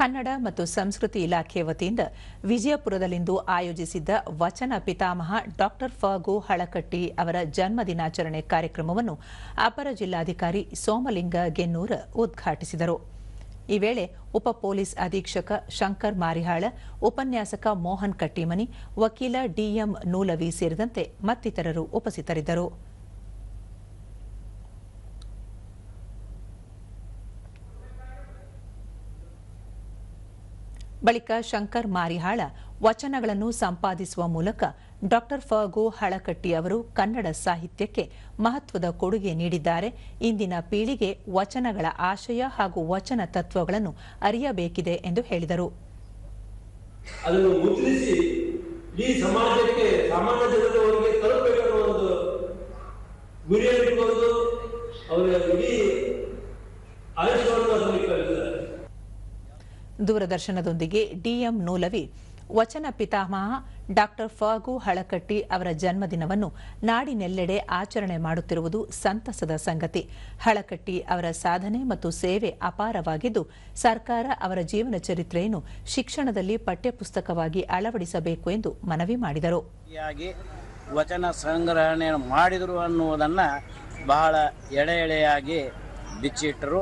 ಕನ್ನಡ ಮತ್ತು ಸಂಸ್ಕೃತಿ ಇಲಾಖೆ ವತಿಯಿಂದ ವಿಜಯಪುರದಲ್ಲಿಂದು ಆಯೋಜಿಸಿದ್ದ ವಚನ ಪಿತಾಮಹ ಡಾಕ್ಟರ್ ಫಗು ಹಳಕಟ್ಟಿ ಅವರ ಜನ್ಮ ದಿನಾಚರಣೆ ಕಾರ್ಯಕ್ರಮವನ್ನು ಅಪರ ಜಿಲ್ಲಾಧಿಕಾರಿ ಸೋಮಲಿಂಗ ಗೆನ್ನೂರ ಉದ್ಘಾಟಿಸಿದರು. ಈ ವೇಳೆ ಉಪ ಪೊಲೀಸ್ ಅಧೀಕ್ಷಕ ಶಂಕರ್ ಮಾರಿಹಾಳ, ಉಪನ್ಯಾಸಕ ಮೋಹನ್ ಕಟ್ಟಿಮನಿ, ವಕೀಲ ಡಿಎಂ ನೂಲವಿ ಸೇರಿದಂತೆ ಮತ್ತಿತರರು ಉಪಸ್ಥಿತರಿದ್ದರು. ಬಳಿಕ ಶಂಕರ್ ಮಾರಿಹಾಳ ವಚನಗಳನ್ನು ಸಂಪಾದಿಸುವ ಮೂಲಕ ಡಾಕ್ಟರ್ ಫಗು ಹಳಕಟ್ಟಿ ಅವರು ಕನ್ನಡ ಸಾಹಿತ್ಯಕ್ಕೆ ಮಹತ್ವದ ಕೊಡುಗೆ ನೀಡಿದ್ದಾರೆ. ಇಂದಿನ ಪೀಳಿಗೆ ವಚನಗಳ ಆಶಯ ಹಾಗೂ ವಚನ ತತ್ವಗಳನ್ನು ಅರಿಯಬೇಕಿದೆ ಎಂದು ಹೇಳಿದರು. ಅದನ್ನು ಮುದ್ರಿಸಿ ಇಡೀ ಸಮಾಜಕ್ಕೆ, ಸಾಮಾನ್ಯ ಜನರವರಿಗೆ ತಲುಪಬೇಕು ಒಂದು ಅವರ ಇಡೀ ಆಯುಷ್ಯವನ್ನು ದೂರದರ್ಶನದೊಂದಿಗೆ ಡಿಎಂ ನೂಲವಿ, ವಚನ ಪಿತಾಮಹ ಡಾಕ್ಟರ್ ಫಾಗು ಹಳಕಟ್ಟಿ ಅವರ ಜನ್ಮದಿನವನ್ನು ನಾಡಿನೆಲ್ಲೆಡೆ ಆಚರಣೆ ಮಾಡುತ್ತಿರುವುದು ಸಂತಸದ ಸಂಗತಿ. ಹಳಕಟ್ಟಿ ಅವರ ಸಾಧನೆ ಮತ್ತು ಸೇವೆ ಅಪಾರವಾಗಿದ್ದು, ಸರ್ಕಾರ ಅವರ ಜೀವನ ಚರಿತ್ರೆಯನ್ನು ಶಿಕ್ಷಣದಲ್ಲಿ ಪಠ್ಯಪುಸ್ತಕವಾಗಿ ಅಳವಡಿಸಬೇಕು ಎಂದು ಮನವಿ ಮಾಡಿದರು. ವಚನ ಸಂಗ್ರಹಣೆ ಮಾಡಿದರು ಅನ್ನುವುದನ್ನು ಬಹಳ ಎಳೆ ಎಳೆಯಾಗಿ ಬಿಚ್ಚಿಟ್ಟರು.